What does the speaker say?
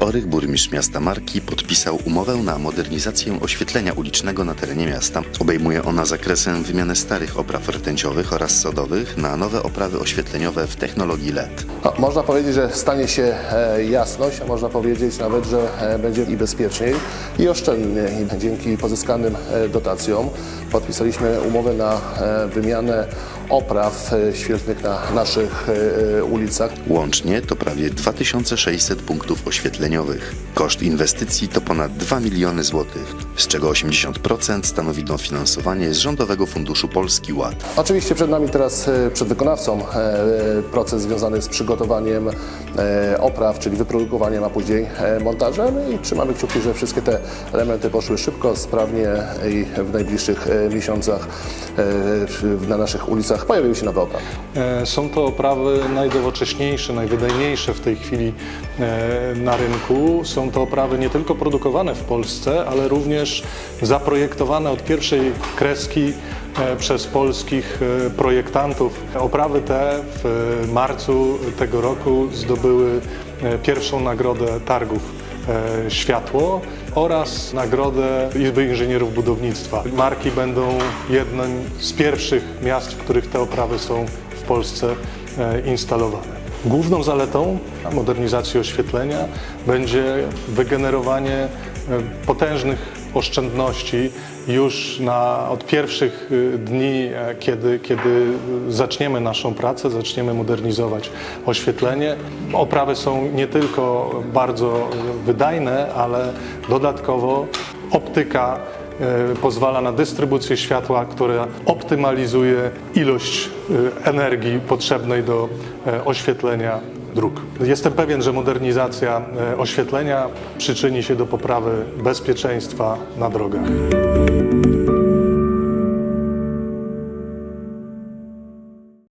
Ulrich, burmistrz miasta Marki, podpisał umowę na modernizację oświetlenia ulicznego na terenie miasta. Obejmuje ona zakresem wymianę starych opraw rtęciowych oraz sodowych na nowe oprawy oświetleniowe w technologii LED. No, można powiedzieć, że stanie się e, jasność, a można powiedzieć nawet, że e, będzie i bezpieczniej i oszczędniej. Dzięki pozyskanym e, dotacjom podpisaliśmy umowę na wymianę opraw e, świetlnych na naszych e, ulicach. Łącznie to prawie 2600 punktów oświetleniowych. Koszt inwestycji to ponad 2 miliony złotych, z czego 80% stanowi dofinansowanie z Rządowego Funduszu Polski Ład. Oczywiście przed nami teraz, e, przed wykonawcą, e, proces związany z przygotowaniem e, opraw, czyli wyprodukowaniem, a później e, montażem i trzymamy kciuki, że wszystkie te elementy poszły szybko, sprawnie i w najbliższych e, miesiącach e, na naszych ulicach pojawiły się nowe oprawy. E, Są to oprawy najdowocześniejsze, najwydajniejsze w tej chwili e, na rynku. Są to oprawy nie tylko produkowane w Polsce, ale również zaprojektowane od pierwszej kreski e, przez polskich projektantów. Oprawy te w marcu tego roku zdobyły pierwszą nagrodę targów Światło oraz nagrodę Izby Inżynierów Budownictwa. Marki będą jednym z pierwszych miast, w których te oprawy są w Polsce e, instalowane. Główną zaletą modernizacji oświetlenia będzie wygenerowanie e, potężnych oszczędności już na, od pierwszych y, dni, e, kiedy, kiedy zaczniemy naszą pracę, zaczniemy modernizować oświetlenie. Oprawy są nie tylko bardzo wydajne, ale dodatkowo optyka e, pozwala na dystrybucję światła, która optymalizuje ilość e, energii potrzebnej do oświetlenia dróg. Jestem pewien, że modernizacja e, oświetlenia przyczyni się do poprawy bezpieczeństwa na drogach.